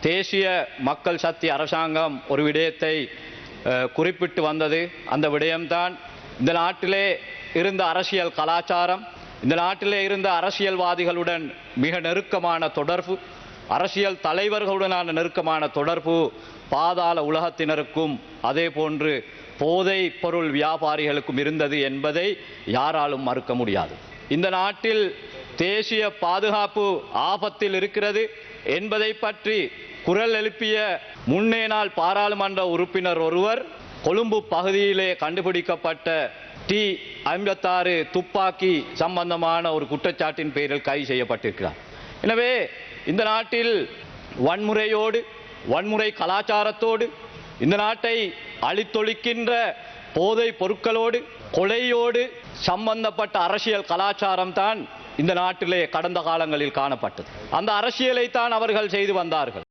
தேசிய மக்கள் சக்தி அரசாங்கம் ஒரு விடயத்தை குறிப்பிட்டு வந்தது. அந்த விடயம்தான் இந்த நாட்டிலே இருந்த அரசியல் கலாச்சாரம் இந்த நாட்டிலே இருந்த அரசியல்வாதிகளுடன் மிக நெருக்கமான தொடர்பு அரசியல் தலைவர்களுடனான நெருக்கமான தொடர்பு பாதாள உலகத்தினருக்கும் அதே போன்று போதை பொருள் வியாபாரிகளுக்கும் இருந்தது என்பதை யாராலும் மறுக்க முடியாது. இந்த நாட்டில் தேசிய பாதுகாப்பு ஆபத்தில் இருக்கிறது என்பதை பற்றி குரல் எழுப்பிய முன்னே நாள் பாராளுமன்ற உறுப்பினர் ஒருவர் கொழும்பு பகுதியிலே கண்டுபிடிக்கப்பட்ட டி ஐம்பத்தாறு துப்பாக்கி சம்பந்தமான ஒரு குற்றச்சாட்டின் பெயரில் கைது செய்யப்பட்டிருக்கிறார். எனவே இந்த நாட்டில் வன்முறையோடு வன்முறை கலாச்சாரத்தோடு இந்த நாட்டை அழித்தொழிக்கின்ற போதை பொருட்களோடு கொலையோடு சம்பந்தப்பட்ட அரசியல் கலாச்சாரம் தான் இந்த நாட்டிலே கடந்த காலங்களில் காணப்பட்டது. அந்த அரசியலை தான் அவர்கள் செய்து வந்தார்கள்.